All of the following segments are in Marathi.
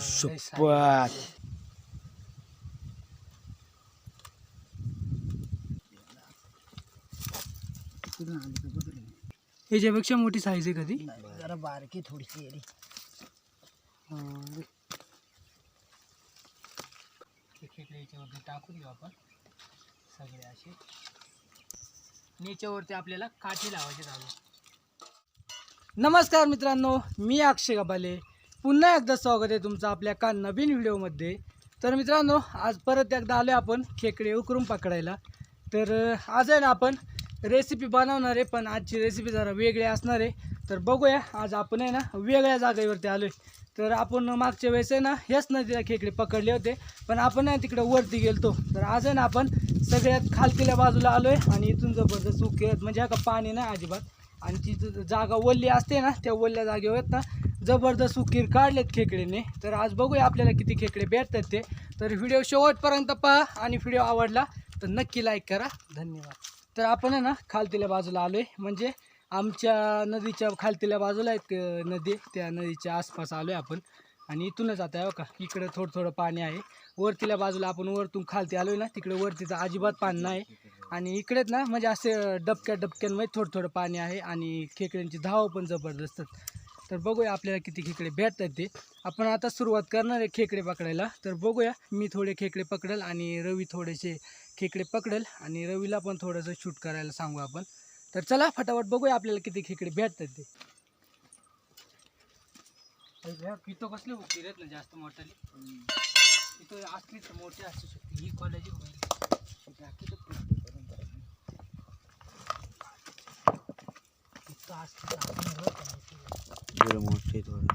शपथ याच्यापेक्षा मोठी साईज आहे कधी जरा बारकी थोडीशी आहे रे. याच्यावरती टाकून घेऊ आपण. सगळे असे. याच्यावरती आपल्याला काठी लावायचे झाले नमस्कार मित्रांनो मी अक्षय गबाले. पुन्हा एकदा स्वागत आहे तुमचं आपल्या का नवीन व्हिडिओमध्ये. तर मित्रांनो आज परत एकदा आलो आपण खेकडे उकरून पकडायला. तर आज आहे ना आपण रेसिपी बनवणार आहे पण आजची रेसिपी जरा वेगळी असणार आहे. तर बघूया आज आपण आहे ना वेगळ्या जागेवरती आलो आहे तर आपण मागच्या वेळेस आहे ना हेच नदीला खेकडे पकडले होते पण आपण ना तिकडे वरती गेलतो. तर आज आहे ना आपण सगळ्यात खालतील्या बाजूला आलो आहे आणि इथून जबरदस्त सुके म्हणजे हा का पाणी नाही अजिबात. आणि ती जागा ओल्ली असते ना त्या वल्ल्या जागेवर ना जबरदस्त उकीर काढलेत खेकडेने तर आज बघूया आपल्याला किती खेकडे भेटतात ते. तर व्हिडिओ शेवटपर्यंत पहा आणि व्हिडिओ आवडला तर नक्की लाईक करा. धन्यवाद. तर आपण आहे ना खालतील्या बाजूला आलो आहे म्हणजे आमच्या नदीच्या खालतील्या बाजूला एक नदी त्या नदीच्या आसपास आलो आहे आपण. आणि इथूनच आता आहे का इकडं थोडं थोडं पाणी आहे. वरतील्या बाजूला आपण वरतून खालती आलो आहे ना तिकडे वरतीचं अजिबात पाणी नाही. आणि इकडेच ना म्हणजे असे डबक्या डबक्यांमध्ये थोडं थोडं पाणी आहे आणि खेकड्यांची धाव पण जबरदस्त तर बघूया आपल्याला किती खेकडे भेटतात ते. आपण आता सुरुवात करणार आहे खेकडे पकडायला. तर बघूया मी थोडे खेकडे पकडेल आणि रवी थोडेसे खेकडे पकडेल आणि रवीला पण थोडंसं शूट करायला सांगू आपण. तर चला फटाफट बघूया आपल्याला किती खेकडे भेटतात ते. पितो कसले फिरत ना जास्त मोठाली? पितो असली तर मोठी असू शकते. ही कॉलेज थोडं मोठे थोडं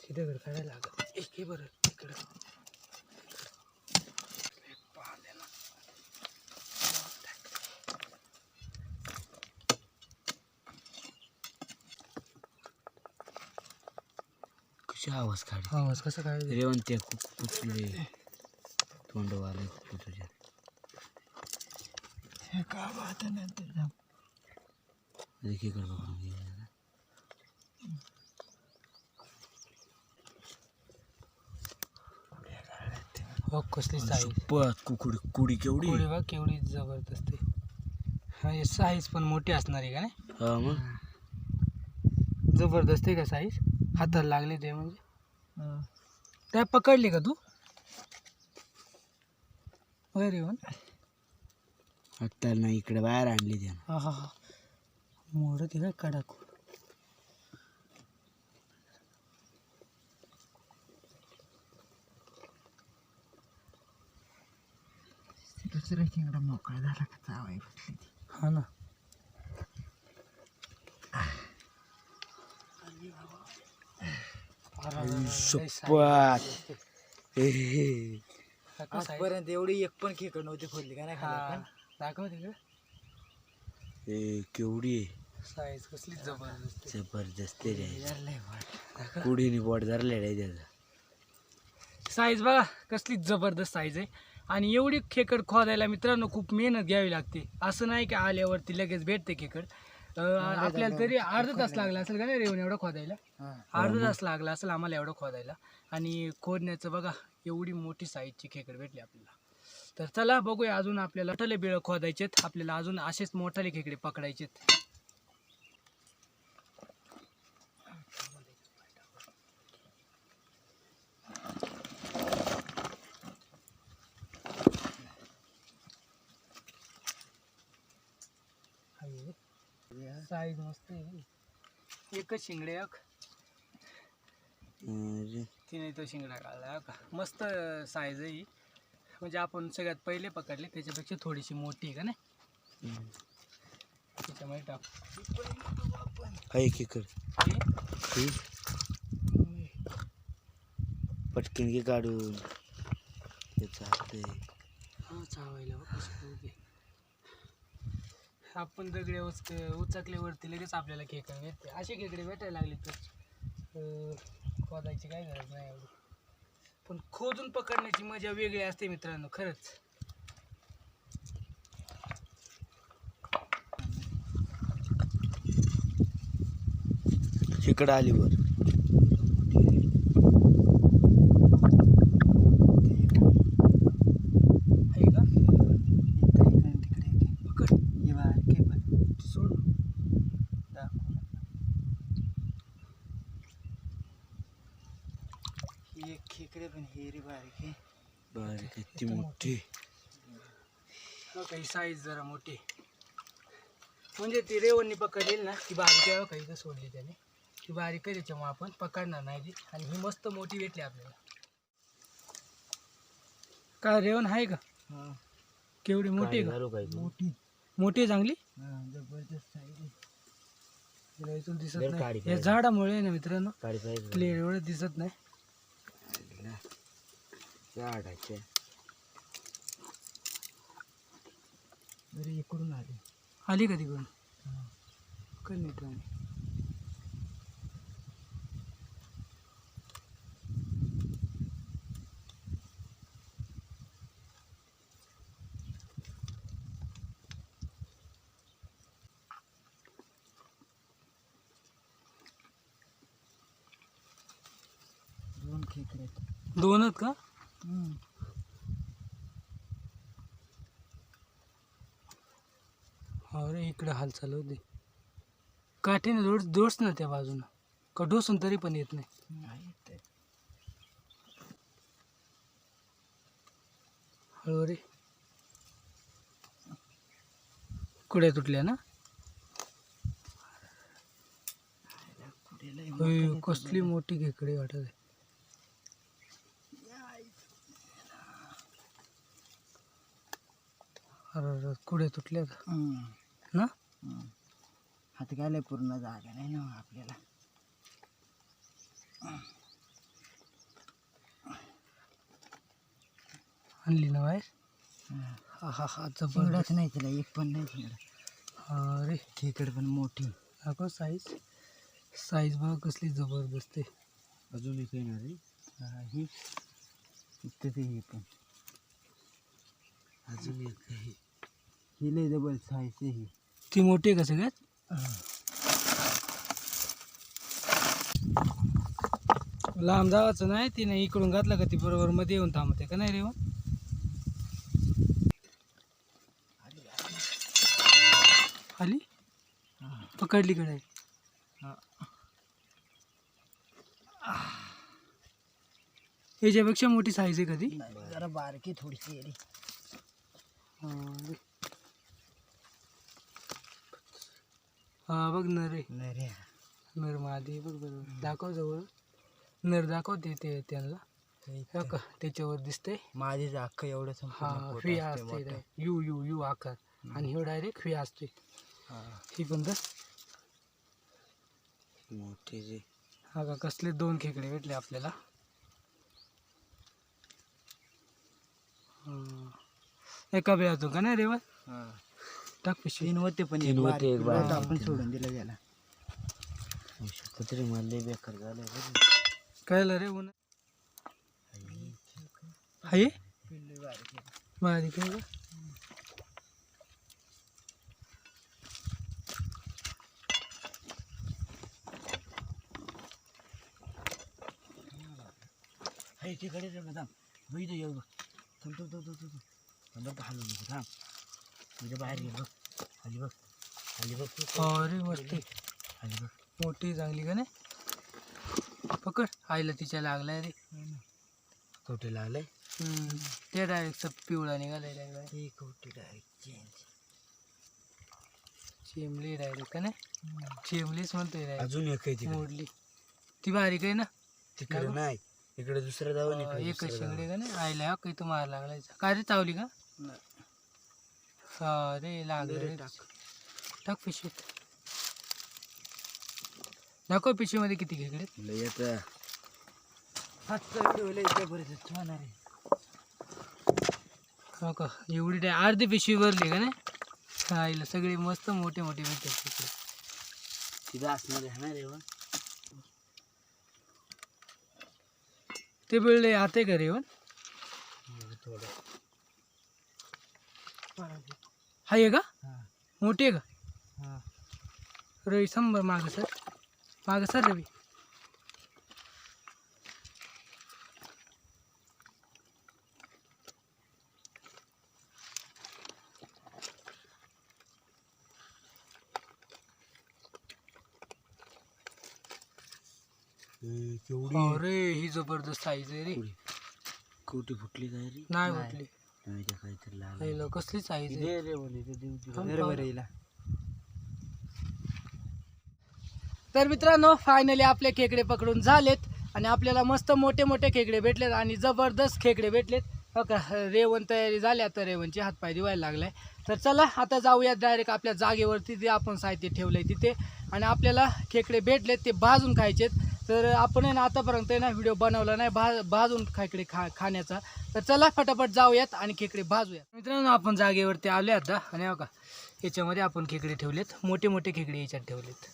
तिथे काढायला लागत एक हे बरं इकडं कशी आवाज काढ आवाज कसं काय रेवंत्या खूप कुठले तोंड वाले खूप तुझ्या का बात? एकीकडे बघून. हो कसली साईज कुकुडी कुडी केवढी? बघ केवढी जबरदस्त आहे. हा हे साईज पण मोठी असणार आहे का नाही? हा मग? जबरदस्त आहे का साईज हाताला लागले ते म्हणजे. त्या पकडली का तू? होय रे नाही इकडे बाहेर आणली त्यानं. हा हा हा. मोड ते काय कडक दुसरा खेकडा मोकळा झाला का चावाई बसली ती. हा ना. शपथ. आजपर्यंत एवढी एक पण खेकड नव्हती खोदली का नाही खाली पण? दाखव तिकडे केवढी आहे. साईज कसली जबरदस्त आहे. जबरदस्त रे. यार लय वाट. कुडीने बोट धरले रे त्याचं. साईज बघा कसली जबरदस्त साईज आहे. आणि एवढी खेकड खोदायला मित्रांनो खूप मेहनत घ्यावी लागते. असं नाही की आल्यावरती लगेच भेटते खेकड. अं, आपल्याला तरी अर्धा तास लागला असेल का नाही रेवून एवढं खोदायला? हा. अर्धा तास लागला असेल आम्हाला एवढं खोदायला. आणि खोदण्याचं बघा एवढी मोठी साईजची खेकड भेटली आपल्याला. तर चला बघूया अजून आपल्याला मोठाले बिळं खोदायचेत. आपल्याला अजून असेच मोठाले खेकडे पकडायचेत. साईज मस्त आहे. एकच शिंगडे एक. तिने तो शिंगडा काढला मस्त साईज आहे ही. म्हणजे आपण सगळ्यात पहिले पकडले त्याच्यापेक्षा थोडीशी मोठी आहे का नाही? हम्म. त्याच्यामध्ये टाक. हाय हे हे. पटकन घे काढून. चावायला. आपण दगडे उचक उचकल्यावरती लगेच आपल्याला खेकडे भेटते. असे खेकडे भेटायला लागले तर खोदायची काय गरज नाही एवढी. पण खोदून पकडण्याची मजा वेगळी असते मित्रांनो खरंच. इकडं आली बरं एक खेकडे पण हे रे बारके बारीक आहे ती मोठी काही साईज जरा मोठी म्हणजे ती रेवणनी पकडलेली ना ती बारीक आहे काही तर सोडली त्याने ती बारीक आहे त्याच्यामुळे आपण पकडणार नाही ती आणि ही मस्त मोठी भेटली आपल्याला काय रेवण आहे का हा। केवढी मोठी आहे का? मोठी मोठी आहे चांगली हा जबरदस्त आहे दिसत नाही या. झाडामुळे आहे ना मित्रांनो। क्लिअर एवढं दिसत नाही झाडाच्या बरं इकडून आले. आली का तिकडून? कर मित्रांनो दोन खेकडे आहेत. दोनच का? हम्म. अरे इकडे हालचाल होते काठीने डोस डोस ना त्या बाजूनं. का डोसून तरी पण येत नाही. हळू रे. कुड्या तुटल्या ना? कसली मोठी खेकडी वाटत आहे. कुड्या तुटल्या का? ना. हात घालाय पूर्ण जागा नाही ना आपल्याला. आणली ना बाहेर. हा हा हा जबरदस्त. नाही तिला एक पण नाही अरे. खेकड पण मोठी. दाखव साईज साईज बघ कसली जबरदस्त आहे. अजून एक येणार रे. हा, ही. इथं ते हे पण. अजून एक आहे. ही लय डबल साईज आहे ही ती मोठी आहे का सगळ्यात? लांब जावाचं नाही तिने इकडून घातलं का ती बरोबर मध्ये येऊन थांबते का नाही रे हो? आली? पकडली कडे हा. याच्यापेक्षा मोठी साईज आहे कधी जरा बारकी थोडीशी आहे रे. हा बघ नर रे नाही रे नर मादी बघ बरोबर दाखव जवळ. नर दाखव ते ते त्यांना. हो का त्याच्यावर दिसतंय. माझीच अख्खं एवढं हा फी असते. यू यू यू आकार. आणि ह्यो डायरेक्ट फी असते हा. ही पण तर मोठी रे हा का कसले दोन खेकडे भेटले आपल्याला? हा. एका बिळातून का नाही रेवा हा. टाक पिशवी तीन होते पण तीन एक होते, बारीक एक बारीक होता, आपण. सोडून दिलं गेला कुत्रे मला लय बेकार झालं कळलं रे बारीक आहे. बारीक आहे का तिकडे रे थांब. बघ इथं ये बघ. थांब, थांब, थांब, थांब, थांब. थांब थांब. इथं बाहेर ये बघ. खाली बघ. खाली बघ तू. अरे मस्त. खाली बघ. मोठी चांगली का नाही? पकड. आईला तिच्या लागलाय रे. कवटे लागले हम्म. ते डायरेक्ट पिवळा निघालाय डायरेक्ट एक होती डायरेक्ट चेंज चिमली डायरेक्ट का नाही? चिमलीच म्हणतोय अजून एक आहे तिकडे. मोडली. ती बारीक आहे ना? तिकडे नाही. इकडे एकच दुसरं जाऊ. शेंगडे का नाही? आईला हा काही तुम्हाला लागलायचा. काय रे चावली का? हा रे लागलं रे. टाक. पिशवीत. दाखव पिशवीमध्ये किती खेकडे लय येतं. हातचा व्हिडिओ लय जबरदस्त होणार आहे हो का? एवढी डाय अर्धी पिशवी भरली का नाही? आईला सगळे मस्त मोठे मोठे भेटतात खेकडे तिथं असणार आहे ना रे वा? ते बिळले आते का रे पण मग थोडं. हाय का? हा. मोठी आहे का? हा. रे शंभर माग सर. मागं सर रवी. अरे ही जबरदस्त साईज आहे रे. कोटी फुटली काय रे? नाही म्हटली नाही ते काहीतरी लागलं. पहिलं कसली साईज आहे? दे रे बोले? ते देऊ दे थांब. हिला. तर मित्रांनो फायनली आपले खेकडे पकडून झालेत आणि आपल्याला मस्त मोठे मोठे खेकडे भेटलेत आणि जबरदस्त खेकडे भेटलेत. हो का? रेवण तयारी झाली आता रेवणचे हातपाय दिवायला लागलाय. तर चला आता जाऊयात डायरेक्ट आपल्या जागेवरती जे आपण साहित्य ठेवलंय तिथे. आणि आपल्याला खेकडे भेटलेत ते भाजून खायचेत. तर आपण आहे ना आतापर्यंत ना व्हिडिओ बनवला नाही. भा भाजून खेकडे खा खाण्याचा. तर चला फटाफट जाऊयात आणि खेकडे भाजूयात. मित्रांनो आपण जागेवरती आले आता. आणि हो का याच्यामध्ये आपण खेकडे ठेवलेत. मोठे मोठे खेकडे याच्यात ठेवलेत.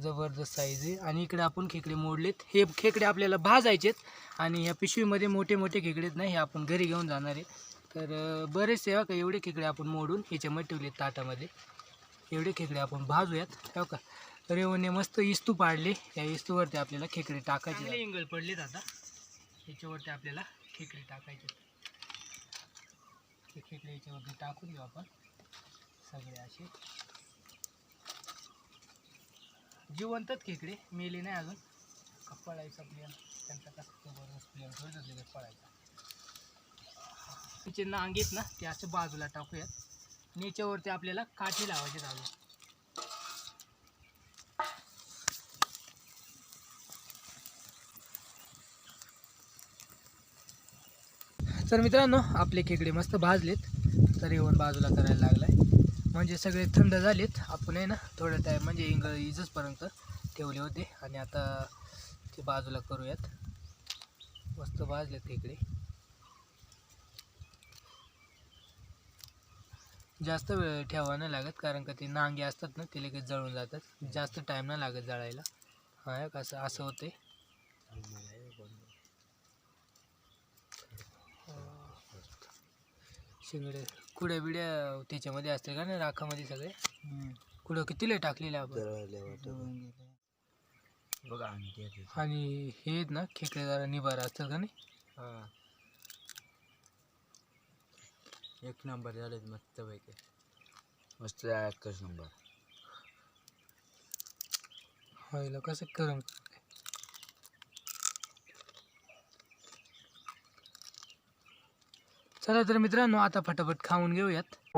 जबरदस्त साईज आहे. आणि इकडे आपण खेकडे मोडलेत. हे खेकडे आपल्याला भाजायचेत. आणि ह्या पिशवीमध्ये मोठे मोठे खेकडे आहेत हे आपण घरी घेऊन जाणार आहे. तर बरेच आहे हो का एवढे खेकडे आपण मोडून ह्याच्यामध्ये ठेवलेत ताटामध्ये. एवढे खेकडे आपण भाजूयात. हो का रेवणे मस्त इस्तू पाडले. या इस्तूवरती आपल्याला खेकडे टाकायचे. इंगळ पडलेत आता. याच्यावरती आपल्याला खेकडे टाकायचे. खेकडे याच्यावरती टाकून घेऊ आपण. सगळे असे. जिवंतच खेकडे. मेले नाही अजून. पळायचा प्लेअर त्यांचा कसा जबरदस्त प्लेअर थोडं लगेच पळायचा. तिचे नांग आहेत ना ते असं बाजूला टाकूयात. आणि याच्यावरती आपल्याला काठी लावायचे अजून तर मित्रांनो आपले खेकडे मस्त भाजलेत. तर येऊन बाजूला करायला लागलाय. म्हणजे सगळे थंड झालेत. आपण आहे ना थोडं टाईम म्हणजे इंग इजसपर्यंत ठेवले होते. आणि आता ते बाजूला करूयात. मस्त भाजलेत खेकडे. जास्त वेळ ठेवा नाही लागत कारण का ते नांगे असतात ना ते लगेच जळून जातात. जास्त टाईम नाही लागत जळायला. हा कसं असं होते शिंगडे. कुड्या बिड्या त्याच्यामध्ये असते का नाही राखामध्ये सगळे? कुडं कितीला टाकलेले आपण. बघा आणि हे आहेत ना खेकडे जरा निबारा असतात का नाही? एक नंबर झालेत मस्त पैकी मस्त एकच नंबर व्हायला कसं करम चला तर मित्रांनो आता फटाफट खाऊन घेऊयात.